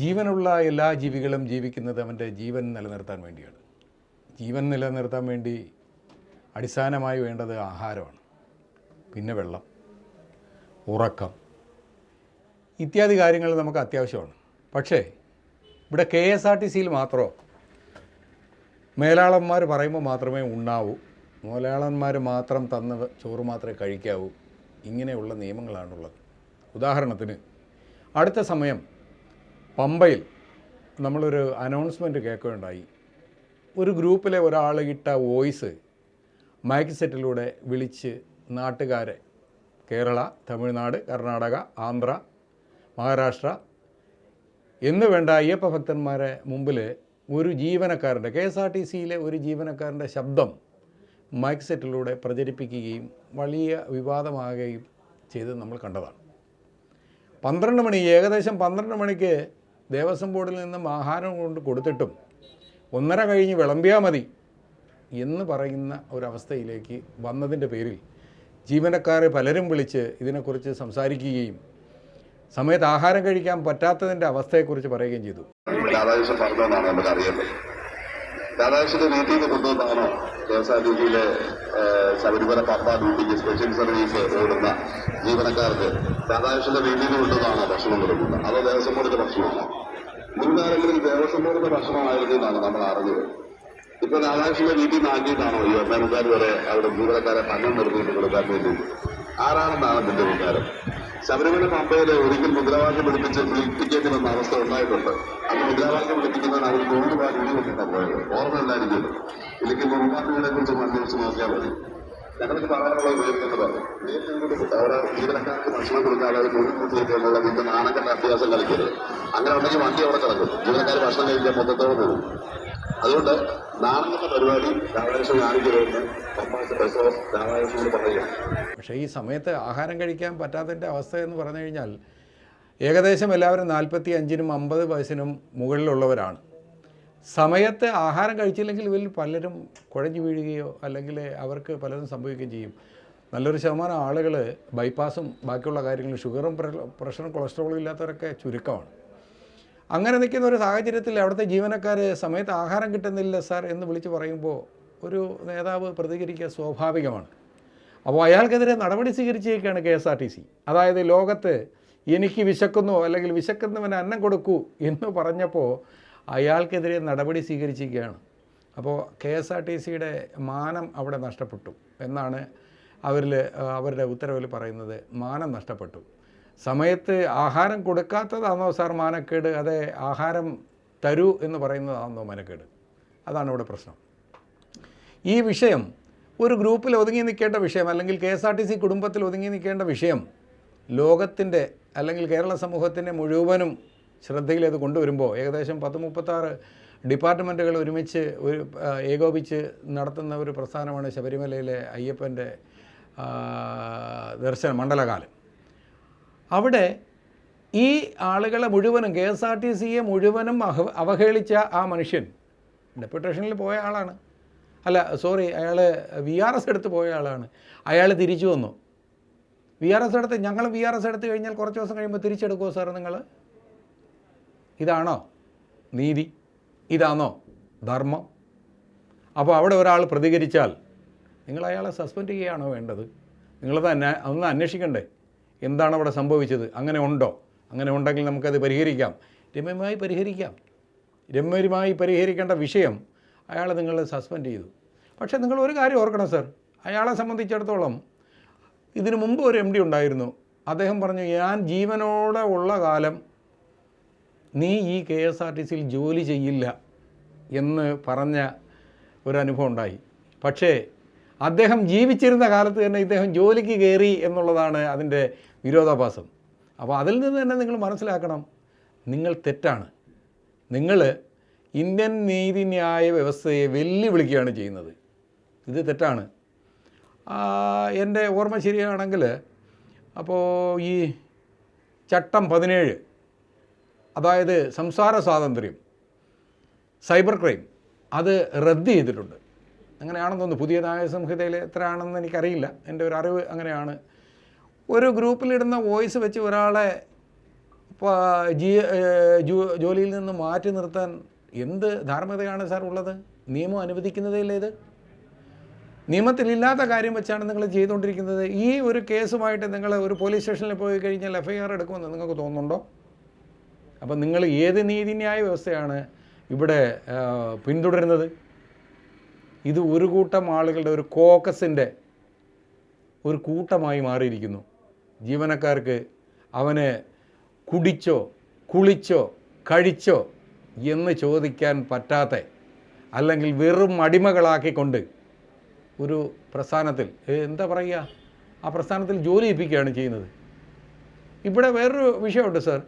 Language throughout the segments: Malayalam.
ജീവനുള്ള എല്ലാ ജീവികളും ജീവിക്കുന്നത് അവന്റെ ജീവൻ നിലനിർത്താൻ വേണ്ടിയാണ്. ജീവൻ നിലനിർത്താൻ വേണ്ടി അടിസ്ഥാനമായി വേണ്ടത് ആഹാരമാണ്. പിന്നെ വെള്ളം ഉറക്കം ഇത്യാദി കാര്യങ്ങൾ നമുക്ക് അത്യാവശ്യമാണ്. പക്ഷേ ഇവിടെ കെ എസ് ആർ ടി സിയിൽ മാത്രമോ മേലാളന്മാർ പറയുമ്പോൾ മാത്രമേ ഉണ്ണാവൂ മേലാളന്മാർ മാത്രം തന്ന ചോറ് മാത്രമേ കഴിക്കാവൂ. ഇങ്ങനെയുള്ള നിയമങ്ങളാണുള്ളത്. ഉദാഹരണത്തിന് അടുത്ത സമയം പമ്പയിൽ നമ്മളൊരു അനൗൺസ്മെന്റ് കേൾക്കുകയുണ്ടായി. ഒരു ഗ്രൂപ്പിലെ ഒരാൾ ഇട്ട വോയിസ് മൈക്ക് സെറ്റിലൂടെ വിളിച്ച് നാട്ടുകാരെ കേരള തമിഴ്നാട് കർണാടക ആന്ധ്ര മഹാരാഷ്ട്ര എന്ന് വേണ്ട അയ്യപ്പ ഭക്തന്മാരെ മുമ്പിൽ ഒരു ജീവനക്കാരന്റെ കെ എസ് ആർ ടി സിയിലെ ഒരു ജീവനക്കാരന്റെ ശബ്ദം മൈക്ക് സെറ്റിലൂടെ പ്രചരിപ്പിക്കുകയും വലിയ വിവാദമാകുകയും ചെയ്ത് നമ്മൾ കണ്ടതാണ്. പന്ത്രണ്ട് മണി ഏകദേശം പന്ത്രണ്ട് മണിക്ക് ദേവസ്വം ബോർഡിൽ നിന്നും ആഹാരം കൊണ്ട് കൊടുത്തിട്ടും ഒന്നര കഴിഞ്ഞ് വിളമ്പിയാൽ മതി എന്ന് പറയുന്ന ഒരവസ്ഥയിലേക്ക് വന്നതിന്റെ പേരിൽ ജീവനക്കാരെ പലരും വിളിച്ച് ഇതിനെക്കുറിച്ച് സംസാരിക്കുകയും സമയത്ത് ആഹാരം കഴിക്കാൻ പറ്റാത്തതിന്റെ അവസ്ഥയെക്കുറിച്ച് പറയുകയും ചെയ്തു. ശബരിമല പമ്പ ഡ്യൂട്ടിക്ക് സ്പെഷ്യൽ സർവീസ് ഓടുന്ന ജീവനക്കാർക്ക് രാധാകൃഷ്ണന്റെ വീട്ടിൽ നിന്ന് ഭക്ഷണം കൊടുക്കുന്നത്. അതോ ദേവസ്വം ബോർഡിന്റെ ഭക്ഷണമാണോ മുൻകാലങ്ങളിൽ ദേവസ്വം ബോർഡിന്റെ ഭക്ഷണമായിരുന്നു എന്നാണ് നമ്മൾ അറിഞ്ഞത്. ഇപ്പൊ രാധാകൃഷ്ണന്റെ വീട്ടിൽ നിന്ന് ആക്കിയിട്ടാണോ ഈ ഒന്നാമക്കാർ വരെ അവിടെ ജീവനക്കാരെ പണം നിർത്തിയിട്ട് കൊടുക്കാൻ വേണ്ടി? ആരാണെന്നാണ് എന്റെ വികാരം? ശബരിമല പമ്പയിലെ ഒരിക്കൽ മുദ്രാവാക്യം പിടിപ്പിച്ച് ടിക്കറ്റ് എന്ന അവസ്ഥ ഉണ്ടായിട്ടുണ്ട്. അന്ന് മുദ്രാവാക്യം പിടിപ്പിക്കുന്നതിന് അവർ നൂറ് രൂപ ഇടി പോയത് ഓർമ്മയില്ലായിരിക്കും ഇല്ലെങ്കിൽ മുൻപാട്ടുകളെ കുറിച്ച് അന്വേഷിച്ച് നോക്കിയാൽ മതി. ഞങ്ങൾക്ക് പറയാനുള്ള ഉപയോഗിക്കുന്നത് അവരെ ജീവനക്കാർക്ക് ഭക്ഷണം കൊടുക്കാതെ മുന്നിൽ കൂട്ടിയിട്ടുള്ള വീട്ടിൽ നാണക്കെട്ട അഭ്യാസം കളിക്കരുത്. അങ്ങനെ ഉണ്ടെങ്കിൽ വണ്ടി അവിടെ കിടക്കും. ജീവനക്കാർ ഭക്ഷണം കഴിക്കാൻ മൊത്തത്തോടെ പോകും. അതുകൊണ്ട് നാണക്കെട്ട പരിപാടി രാധാകൃഷ്ണൻ കാണിക്കരുതെന്ന് പറയുക. പക്ഷേ ഈ സമയത്ത് ആഹാരം കഴിക്കാൻ പറ്റാത്തതിന്റെ അവസ്ഥ എന്ന് പറഞ്ഞു കഴിഞ്ഞാൽ ഏകദേശം എല്ലാവരും നാൽപ്പത്തി അഞ്ചിനും അമ്പത് വയസ്സിനും മുകളിലുള്ളവരാണ്. സമയത്ത് ആഹാരം കഴിച്ചില്ലെങ്കിൽ ഇവരിൽ പലരും കുഴഞ്ഞു വീഴുകയോ അല്ലെങ്കിൽ അവർക്ക് പലതും സംഭവിക്കുകയും ചെയ്യും. നല്ലൊരു ശതമാനം ആളുകൾ ബൈപ്പാസും ബാക്കിയുള്ള കാര്യങ്ങളും ഷുഗറും പ്ര- പ്രഷറും കൊളസ്ട്രോളും ഇല്ലാത്തവരൊക്കെ ചുരുക്കമാണ്. അങ്ങനെ നിൽക്കുന്ന ഒരു സാഹചര്യത്തിൽ അവിടുത്തെ ജീവനക്കാർ സമയത്ത് ആഹാരം കിട്ടുന്നില്ല സാർ എന്ന് വിളിച്ച് പറയുമ്പോൾ ഒരു നേതാവ് പ്രതികരിക്കുക സ്വാഭാവികമാണ്. അപ്പോൾ അയാൾക്കെതിരെ നടപടി സ്വീകരിച്ചേക്കാണ് K S R T C. അതായത് ലോകത്ത് എനിക്ക് വിശക്കുന്നു അല്ലെങ്കിൽ വിശക്കുന്നവന് അന്നം കൊടുക്കൂ എന്ന് പറഞ്ഞപ്പോൾ അയാൾക്കെതിരെ നടപടി സ്വീകരിച്ചിരിക്കുകയാണ്. അപ്പോൾ കെ എസ് ആർ ടി സിയുടെ മാനം അവിടെ നഷ്ടപ്പെട്ടു എന്നാണ് അവരിൽ അവരുടെ ഉത്തരവിൽ പറയുന്നത്. മാനം നഷ്ടപ്പെട്ടു. സമയത്ത് ആഹാരം കൊടുക്കാത്തതാണോ സാർ മാനക്കേട്? അതെ ആഹാരം തരൂ എന്ന് പറയുന്നതാണോ മാനക്കേട്? അതാണ് ഇവിടെ പ്രശ്നം. ഈ വിഷയം ഒരു ഗ്രൂപ്പിൽ ഒതുങ്ങി നിൽക്കേണ്ട വിഷയം അല്ലെങ്കിൽ K S R T C കുടുംബത്തിൽ ഒതുങ്ങി നിൽക്കേണ്ട വിഷയം ലോകത്തിന്റെ അല്ലെങ്കിൽ കേരള സമൂഹത്തിന്റെ മുഴുവനും ശ്രദ്ധയിലേത് കൊണ്ടുവരുമ്പോൾ ഏകദേശം പത്ത് മുപ്പത്താറ് ഡിപ്പാർട്ട്മെന്റുകൾ ഒരുമിച്ച് ഒരു ഏകോപിച്ച് നടത്തുന്ന ഒരു പ്രസ്ഥാനമാണ് ശബരിമലയിലെ അയ്യപ്പന്റെ ദർശന മണ്ഡലകാലം. അവിടെ ഈ ആളുകളെ മുഴുവനും കെ എസ് ആർ ടി സിയെ മുഴുവനും അഹ- അവഹേളിച്ച ആ മനുഷ്യൻ ഡെപ്യൂട്ടേഷനിൽ പോയ ആളാണ്. അല്ല സോറി അയാൾ വി ആർ എസ് എടുത്ത് പോയ ആളാണ്. അയാൾ തിരിച്ചു വന്നു. വി ആർ എസ് എടുത്ത് ഞങ്ങൾ വി ആർ എസ് എടുത്ത് കഴിഞ്ഞാൽ കുറച്ച് ദിവസം കഴിയുമ്പോൾ തിരിച്ചെടുക്കുമോ സാർ നിങ്ങൾ ഇതാണോ നീതി? ഇതാണോ ധർമ്മം? അപ്പോൾ അവിടെ ഒരാൾ പ്രതികരിച്ചാൽ നിങ്ങൾ അയാളെ സസ്പെൻഡ് ചെയ്യുകയാണോ വേണ്ടത്? നിങ്ങളത് അന്വേ ഒന്ന് അന്വേഷിക്കണ്ടേ? എന്താണ് അവിടെ സംഭവിച്ചത്? അങ്ങനെ ഉണ്ടോ? അങ്ങനെ ഉണ്ടെങ്കിൽ നമുക്കത് പരിഹരിക്കാം. രമ്യമായി പരിഹരിക്കാം. രമ്യമായി പരിഹരിക്കേണ്ട വിഷയം അയാൾ നിങ്ങൾ സസ്പെൻഡ് ചെയ്തു. പക്ഷേ നിങ്ങൾ ഒരു കാര്യം ഓർക്കണം സർ. അയാളെ സംബന്ധിച്ചിടത്തോളം ഇതിനു മുമ്പ് ഒരു എം ഡി ഉണ്ടായിരുന്നു. അദ്ദേഹം പറഞ്ഞു ഞാൻ ജീവനോടെ ഉള്ള കാലം നീ ഈ കെ എസ് ആർ ടി സിയിൽ ജോലി ചെയ്യില്ല എന്ന് പറഞ്ഞ ഒരനുഭവം ഉണ്ടായി. പക്ഷേ അദ്ദേഹം ജീവിച്ചിരുന്ന കാലത്ത് തന്നെ ഇദ്ദേഹം ജോലിക്ക് കയറി എന്നുള്ളതാണ് അതിന്റെ വിരോധാഭാസം. അപ്പോൾ അതിൽ നിന്ന് തന്നെ നിങ്ങൾ മനസ്സിലാക്കണം നിങ്ങൾ തെറ്റാണ്. നിങ്ങൾ ഇന്ത്യൻ നീതിന്യായ വ്യവസ്ഥയെ വെല്ലുവിളിക്കുകയാണ് ചെയ്യുന്നത്. ഇത് തെറ്റാണ്. എന്റെ ഓർമ്മ ശരിയാണെങ്കിൽ അപ്പോൾ ഈ ചട്ടം പതിനേഴ് അതായത് സംസാര സ്വാതന്ത്ര്യം സൈബർ ക്രൈം അത് റദ്ദ് ചെയ്തിട്ടുണ്ട്. അങ്ങനെയാണെന്ന് തോന്നുന്നു പുതിയ ന്യായ സംഹിതയിൽ എത്രയാണെന്ന് എനിക്കറിയില്ല. എന്റെ ഒരു അറിവ് അങ്ങനെയാണ്. ഒരു ഗ്രൂപ്പിലിടുന്ന വോയിസ് വെച്ച് ഒരാളെ ജോലിയിൽ നിന്ന് മാറ്റി നിർത്താൻ എന്ത് ധാർമ്മികതയാണ് സാർ ഉള്ളത്? നിയമം അനുവദിക്കുന്നതല്ലേ ഇത്? നിയമത്തിലില്ലാത്ത കാര്യം വെച്ചാണ് നിങ്ങൾ ചെയ്തുകൊണ്ടിരിക്കുന്നത്. ഈ ഒരു കേസുമായിട്ട് നിങ്ങൾ ഒരു പോലീസ് സ്റ്റേഷനിൽ പോയി കഴിഞ്ഞാൽ എഫ്ഐആർ എടുക്കുമെന്ന് നിങ്ങൾക്ക് തോന്നുന്നുണ്ടോ? അപ്പം നിങ്ങൾ ഏത് നീതിന്യായ വ്യവസ്ഥയാണ് ഇവിടെ പിന്തുടരുന്നത്? ഇത് ഒരു കൂട്ടം ആളുകളുടെ ഒരു കോക്കസിന്റെ ഒരു കൂട്ടമായി മാറിയിരിക്കുന്നു. ജീവനക്കാർക്ക് അവന് കുടിച്ചോ കുളിച്ചോ കഴിച്ചോ എന്ന് ചോദിക്കാൻ പറ്റാത്ത അല്ലെങ്കിൽ വെറും അടിമകളാക്കിക്കൊണ്ട് ഒരു പ്രസ്ഥാനത്തിൽ എന്താ പറയുക? ആ പ്രസ്ഥാനത്തിൽ ജോലി ഏൽപ്പിക്കുകയാണ് ചെയ്യുന്നത്. ഇവിടെ വേറൊരു വിഷയമുണ്ട് sir.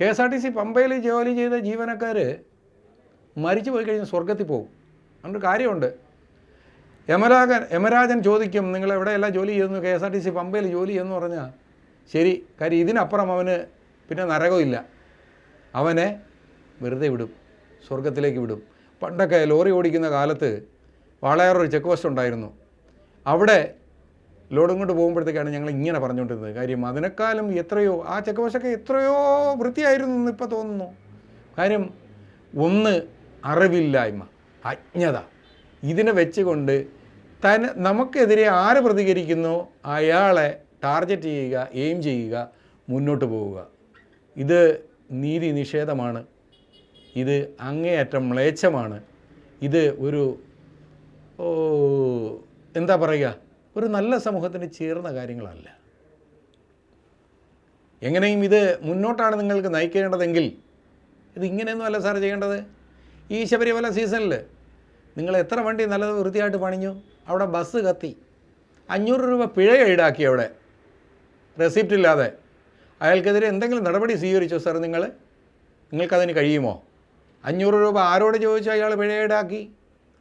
K S R T C പമ്പയിൽ ജോലി ചെയ്ത ജീവനക്കാർ മരിച്ചു പോയി കഴിഞ്ഞാൽ സ്വർഗത്തിൽ പോകും. അതുകൊണ്ട് കാര്യമുണ്ട്. യമരാജൻ യമരാജൻ ചോദിക്കും നിങ്ങൾ എവിടെയെല്ലാം ജോലി ചെയ്യുന്നു? K S R T C പമ്പയിൽ ജോലി ചെയ്യുന്നു? പറഞ്ഞാൽ ശരി കാര്യം ഇതിനപ്പുറം അവന് പിന്നെ നരകമില്ല അവനെ വെറുതെ വിടും. സ്വർഗത്തിലേക്ക് വിടും. പണ്ടൊക്കെ ലോറി ഓടിക്കുന്ന കാലത്ത് വാളയാറൊരു ചെക്ക് പോസ്റ്റ് ഉണ്ടായിരുന്നു. അവിടെ ലോഡും കൊണ്ട് പോകുമ്പോഴത്തേക്കാണ് ഞങ്ങൾ ഇങ്ങനെ പറഞ്ഞുകൊണ്ടിരുന്നത്. കാര്യം അതിനേക്കാളും എത്രയോ ആ ചെക്കവശൊക്കെ എത്രയോ വൃത്തിയായിരുന്നു എന്ന് ഇപ്പോൾ തോന്നുന്നു. കാര്യം ഒന്ന് അറിവില്ലായ്മ അജ്ഞത. ഇതിനെ വെച്ചുകൊണ്ട് തൻ നമുക്കെതിരെ ആര് പ്രതികരിക്കുന്നോ അയാളെ ടാർഗറ്റ് ചെയ്യുക എയിം ചെയ്യുക മുന്നോട്ട് പോവുക. ഇത് നീതി നിഷേധമാണ്. ഇത് അങ്ങേയറ്റം മ്ലേച്ഛമാണ്. ഇത് ഒരു എന്താ പറയുക? ഒരു നല്ല സമൂഹത്തിന് ചേർന്ന കാര്യങ്ങളല്ല. എങ്ങനെയും ഇത് മുന്നോട്ടാണ് നിങ്ങൾക്ക് നയിക്കേണ്ടതെങ്കിൽ ഇത് ഇങ്ങനെയൊന്നുമല്ല സാർ ചെയ്യേണ്ടത്. ഈ ശബരിമല സീസണിൽ നിങ്ങൾ എത്ര വണ്ടി നല്ലത് വൃത്തിയായിട്ട് പണിഞ്ഞു അവിടെ ബസ് കത്തി അഞ്ഞൂറ് രൂപ പിഴ ഈടാക്കി അവിടെ റെസിപ്റ്റ് ഇല്ലാതെ. അയാൾക്കെതിരെ എന്തെങ്കിലും നടപടി സ്വീകരിച്ചോ സാർ നിങ്ങൾ? നിങ്ങൾക്കതിന് കഴിയുമോ? അഞ്ഞൂറ് രൂപ ആരോട് ചോദിച്ചോ അയാൾ പിഴ ഈടാക്കി?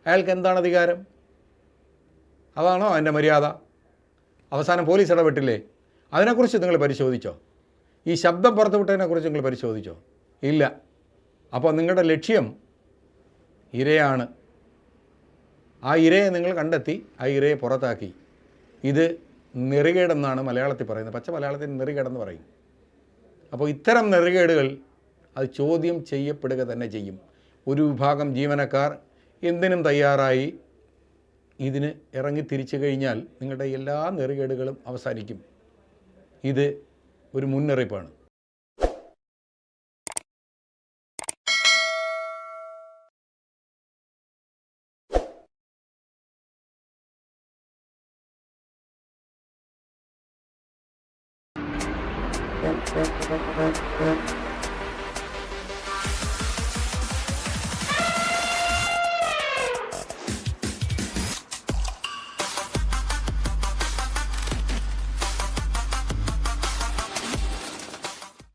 അയാൾക്ക് എന്താണ് അധികാരം? അതാണോ അതിന്റെ മര്യാദ? അവസാനം പോലീസ് ഇടപെട്ടില്ലേ? അതിനെക്കുറിച്ച് നിങ്ങൾ പരിശോധിച്ചോ? ഈ ശബ്ദം പുറത്തുവിട്ടതിനെക്കുറിച്ച് നിങ്ങൾ പരിശോധിച്ചോ? ഇല്ല. അപ്പോൾ നിങ്ങളുടെ ലക്ഷ്യം ഇരയാണ്. ആ ഇരയെ നിങ്ങൾ കണ്ടെത്തി ആ ഇരയെ പുറത്താക്കി. ഇത് നെറികേടെന്നാണ് മലയാളത്തിൽ പറയുന്നത്. പച്ച മലയാളത്തിൽ നെറികേടെന്ന് പറയും. അപ്പോൾ ഇത്തരം നെറികേടുകൾ അത് ചോദ്യം ചെയ്യപ്പെടുക തന്നെ ചെയ്യും. ഒരു വിഭാഗം ജീവനക്കാർ എന്തിനും തയ്യാറായി ഇതിന് ഇറങ്ങി തിരിച്ചു കഴിഞ്ഞാൽ നിങ്ങളുടെ എല്ലാ നെറികേടുകളും അവസാനിക്കും ഇത് ഒരു മുന്നറിയിപ്പാണ് Thank you.